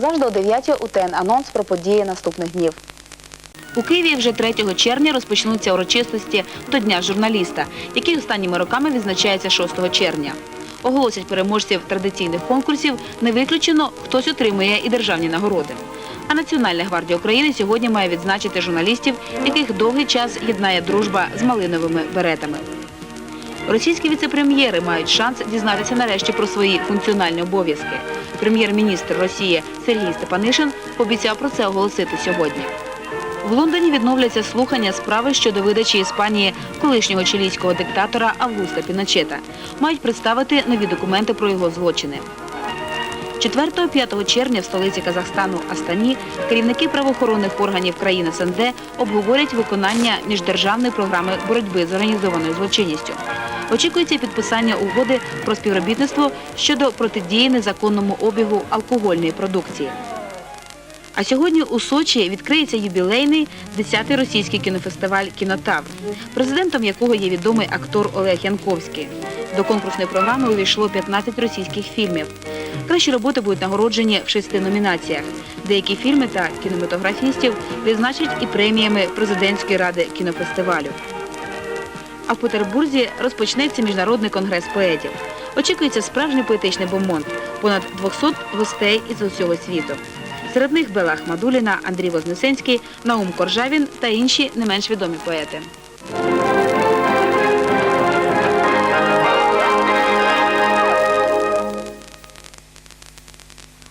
Як завжди, о 9 УТН анонс про події наступних днів. У Києві вже 3 червня розпочнуться урочистості до Дня журналіста, який останніми роками відзначається 6 червня. Оголосять переможців традиційних конкурсів, не виключено, хтось отримує і державні нагороди. А Національна гвардія України сьогодні має відзначити журналістів, яких довгий час єднає дружба з малиновими беретами. Російські віцепрем'єри мають шанс дізнатися нарешті про свої функціональні обов'язки. Прем'єр-міністр Росії Сергій Степанишин пообіцяв про це оголосити сьогодні. В Лондоні відновляться слухання справи щодо видачі Іспанії колишнього чилійського диктатора Августа Піночета. Мають представити нові документи про його злочини. 4-5 червня в столиці Казахстану Астані керівники правоохоронних органів країн СНД обговорять виконання міждержавної програми боротьби з організованою злочинністю. Очікується підписання угоди про співробітництво щодо протидії незаконному обігу алкогольної продукції. А сьогодні у Сочі відкриється юбілейний 10-й російський кінофестиваль Кінотав, президентом якого є відомий актор Олег Янковський. До конкурсної програми увійшло 15 російських фільмів. Кращі роботи будуть нагороджені в шести номінаціях. Деякі фільми та кінематографістів відзначать і преміями президентської ради кінофестивалю. А в Петербурзі розпочнеться міжнародний конгрес поетів. Очікується справжній поетичний бомонд. Понад 200 гостей із усього світу. Серед них Бела Ахмадуліна, Андрій Вознесенський, Наум Коржавін та інші не менш відомі поети.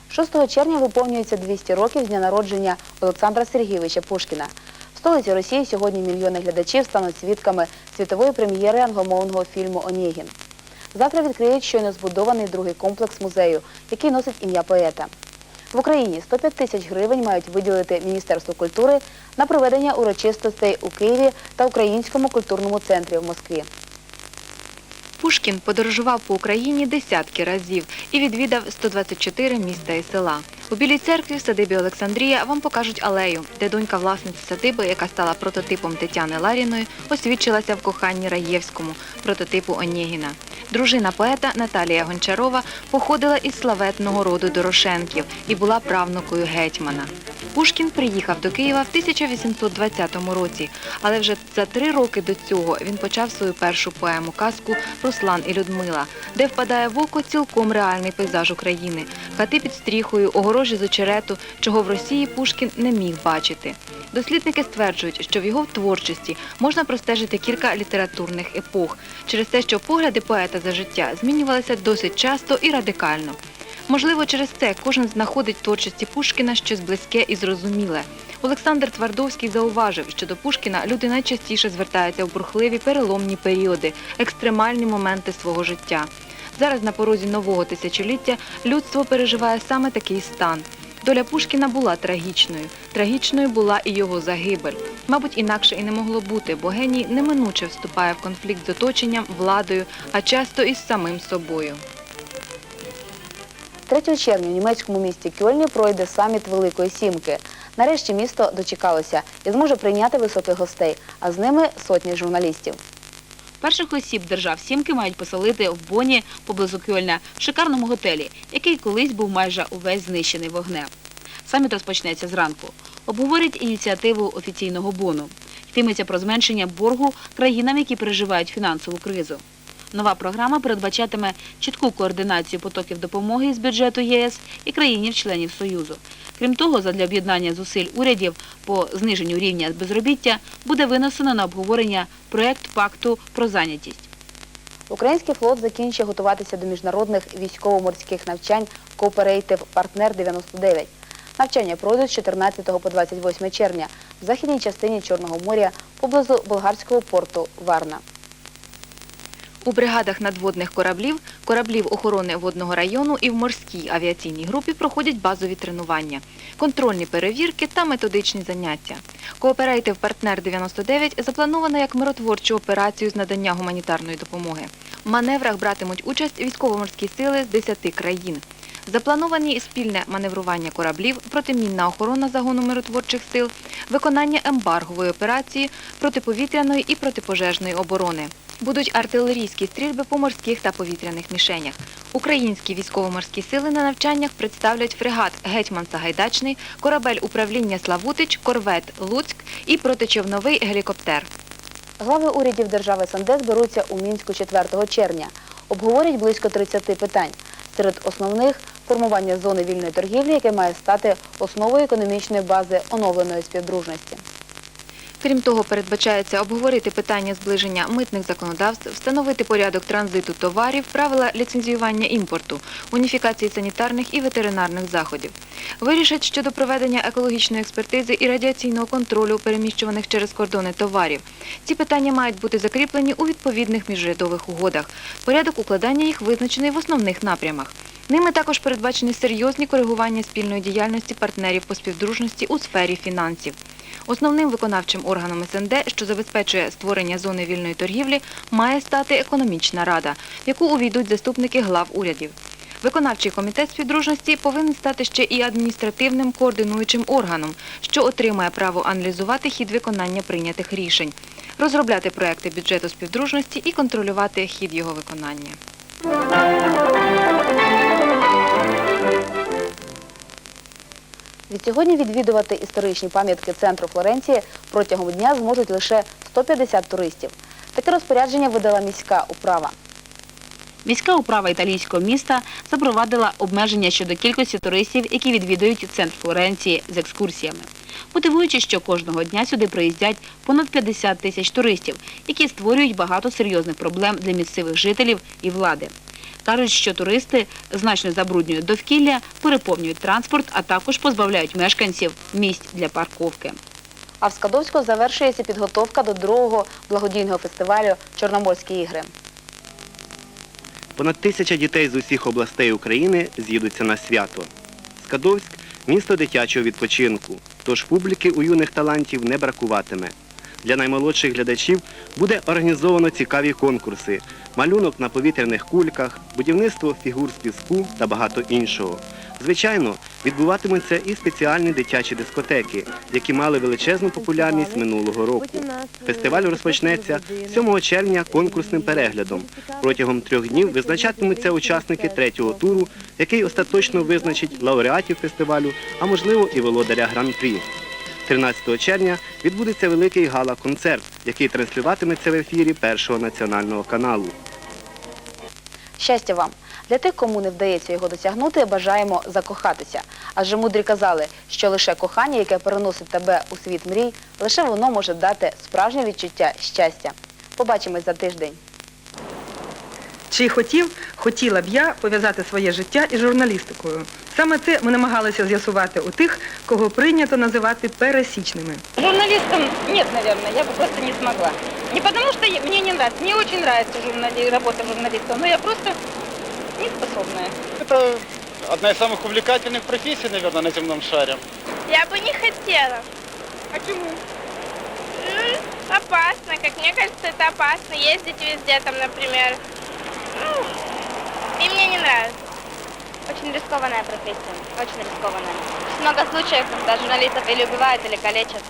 6 червня виповнюється 200 років з дня народження Олександра Сергійовича Пушкіна. Столиці Росії сьогодні мільйони глядачів стануть свідками світової прем'єри англомовного фільму Онігін. Завтра відкриють щойно збудований другий комплекс музею, який носить ім'я поета. В Україні 105 тисяч гривень мають виділити Міністерство культури на проведення урочистостей у Києві та Українському культурному центрі в Москві. Пушкін подорожував по Україні десятки разів і відвідав 124 міста і села. У Білій церкві в садибі Олександрія вам покажуть алею, де донька власниці садиби, яка стала прототипом Тетяни Ларіної, освідчилася в коханні Раєвському, прототипу Онєгіна. Дружина поета Наталія Гончарова походила із славетного роду Дорошенків і була правнукою гетьмана. Пушкін приїхав до Києва в 1820 році, але вже за три роки до цього він почав свою першу поему казку Руслан і Людмила, де впадає в око цілком реальний пейзаж України, хати під стріхою, огорожі з очерету, чого в Росії Пушкін не міг бачити. Дослідники стверджують, що в його творчості можна простежити кілька літературних епох, через те, що погляди поета за життя змінювалися досить часто і радикально. Можливо, через це кожен знаходить творчості Пушкіна щось близьке і зрозуміле. Олександр Твардовський зауважив, що до Пушкіна люди найчастіше звертаються в бурхливі переломні періоди, екстремальні моменти свого життя. Зараз на порозі нового тисячоліття людство переживає саме такий стан. Доля Пушкіна була трагічною. Трагічною була і його загибель. Мабуть, інакше і не могло бути, бо геній неминуче вступає в конфлікт з оточенням, владою, а часто і з самим собою. 3 червня у німецькому місті Кьольні пройде саміт Великої Сімки. Нарешті місто дочекалося і зможе прийняти високих гостей, а з ними сотні журналістів. Перших осіб держав Сімки мають поселити в Боні поблизу Кьольна в шикарному готелі, який колись був майже увесь знищений вогнем. Саміт розпочнеться зранку. Обговорять ініціативу офіційного бону. Йтиметься про зменшення боргу країнам, які переживають фінансову кризу. Нова програма передбачатиме чітку координацію потоків допомоги з бюджету ЄС і країнів-членів Союзу. Крім того, задля об'єднання зусиль урядів по зниженню рівня безробіття буде винесено на обговорення проект пакту про зайнятість. Український флот закінчує готуватися до міжнародних військово-морських навчань Кооперейтив Партнер 99. Навчання пройдуть з 14 по 28 червня в західній частині Чорного моря поблизу болгарського порту Варна. У бригадах надводних кораблів, кораблів охорони водного району і в морській авіаційній групі проходять базові тренування, контрольні перевірки та методичні заняття. Кооперейтив партнер 99 заплановано як миротворчу операцію з надання гуманітарної допомоги. В маневрах братимуть участь військово-морські сили з 10 країн. Заплановані спільне маневрування кораблів, протимінна охорона загону миротворчих сил, виконання ембаргової операції протиповітряної і протипожежної оборони. Будуть артилерійські стрільби по морських та повітряних мішенях. Українські військово-морські сили на навчаннях представлять фрегат Гетьман Сагайдачний, корабель управління Славутич, корвет Луцьк і протичовновий гелікоптер. Глави урядів держави СНД зберуться у Мінську 4 червня. Обговорять близько 30 питань. Серед основних формування зони вільної торгівлі, яке має стати основою економічної бази оновленої співдружності. Крім того, передбачається обговорити питання зближення митних законодавств, встановити порядок транзиту товарів, правила ліцензіювання імпорту, уніфікації санітарних і ветеринарних заходів. Вирішать щодо проведення екологічної експертизи і радіаційного контролю переміщуваних через кордони товарів. Ці питання мають бути закріплені у відповідних міжрядових угодах. Порядок укладання їх визначений в основних напрямах. Ними також передбачені серйозні коригування спільної діяльності партнерів по співдружності у сфері фінансів. Основним виконавчим органом СНД, що забезпечує створення зони вільної торгівлі, має стати економічна рада, в яку увійдуть заступники глав урядів. Виконавчий комітет співдружності повинен стати ще і адміністративним координуючим органом, що отримає право аналізувати хід виконання прийнятих рішень, розробляти проекти бюджету співдружності і контролювати хід його виконання. Відсьогодні відвідувати історичні пам'ятки центру Флоренції протягом дня зможуть лише 150 туристів. Таке розпорядження видала міська управа. Міська управа італійського міста запровадила обмеження щодо кількості туристів, які відвідують центр Флоренції з екскурсіями. Мотивуючи, що кожного дня сюди приїздять понад 50 тисяч туристів, які створюють багато серйозних проблем для місцевих жителів і влади. Кажуть, що туристи значно забруднюють довкілля, переповнюють транспорт, а також позбавляють мешканців місць для парковки. А в Скадовську завершується підготовка до другого благодійного фестивалю Чорноморські ігри. Понад тисяча дітей з усіх областей України з'їдуться на свято. Скадовськ місто дитячого відпочинку, тож публіки у юних талантів не бракуватиме. Для наймолодших глядачів буде організовано цікаві конкурси, малюнок на повітряних кульках, будівництво фігур з піску та багато іншого. Звичайно, відбуватимуться і спеціальні дитячі дискотеки, які мали величезну популярність минулого року. Фестиваль розпочнеться 7 червня конкурсним переглядом. Протягом трьох днів визначатимуться учасники третього туру, який остаточно визначить лауреатів фестивалю, а можливо і володаря гран-прі. 13 червня відбудеться великий гала-концерт, який транслюватиметься в ефірі першого національного каналу. Щастя вам! Для тих, кому не вдається його досягнути, бажаємо закохатися. Адже мудрі казали, що лише кохання, яке переносить тебе у світ мрій, лише воно може дати справжнє відчуття щастя. Побачимось за тиждень. Чи хотів, хотіла б я пов'язати своє життя із журналістикою. Саме це ми намагалися з'ясувати у тих, кого прийнято називати пересічними. Журналистом нет, наверное, я бы просто не смогла. Не потому что я- мне не нравится, мне очень нравится журнали... работа журналистом, но я просто не способная. Это одна из самых увлекательных профессий, наверное, на земном шаре. Я бы не хотела. Почему? Ну, опасно, как мне кажется, это опасно. Ездить везде там, например. Ну, и мне не нравится. Очень рискованная профессия, очень рискованная. Много случаев, когда журналистов или убивают, или калечат.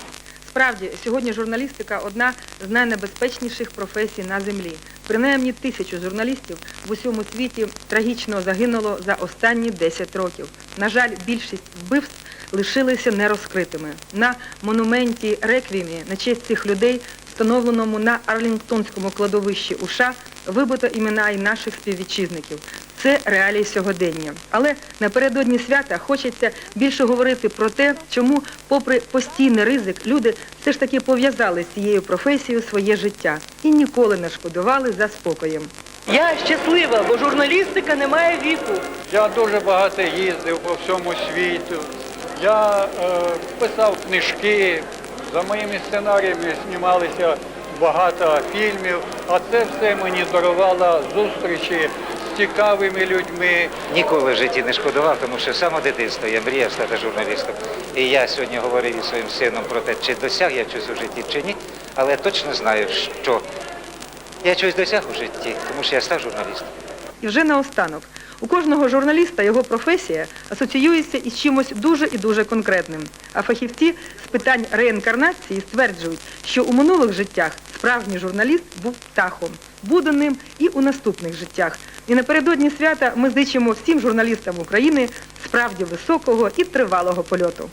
Справді, сьогодні журналістика одна з найнебезпечніших професій на землі. Принаймні тисячу журналістів в усьому світі трагічно загинуло за останні 10 років. На жаль, більшість вбивств лишилися нерозкритими. На монументі Реквіємі на честь цих людей, встановленому на Арлінгтонському кладовищі у США, вибито імена і наших співвітчизників. Це реалії сьогодення. Але напередодні свята хочеться більше говорити про те, чому, попри постійний ризик, люди все ж таки пов'язали з цією професією своє життя і ніколи не шкодували за спокоєм. Я щаслива, бо журналістика не має віку. Я дуже багато їздив по всьому світу. Я е, писав книжки, за моїми сценаріями знімалися багато фільмів, а це все мені дарувало зустрічі з цікавими людьми. Ніколи в житті не шкодував, тому що з самого дитинства я мріяв стати журналістом. І я сьогодні говорив із своїм сином про те, чи досяг я чогось у житті, чи ні. Але точно знаю, що я чогось досяг у житті, тому що я став журналістом. І вже наостанок. У кожного журналіста його професія асоціюється із чимось дуже і дуже конкретним. А фахівці з питань реінкарнації стверджують, що у минулих життях справжній журналіст був птахом, буде ним і у наступних життях. І напередодні свята ми зичимо всім журналістам України справді високого і тривалого польоту.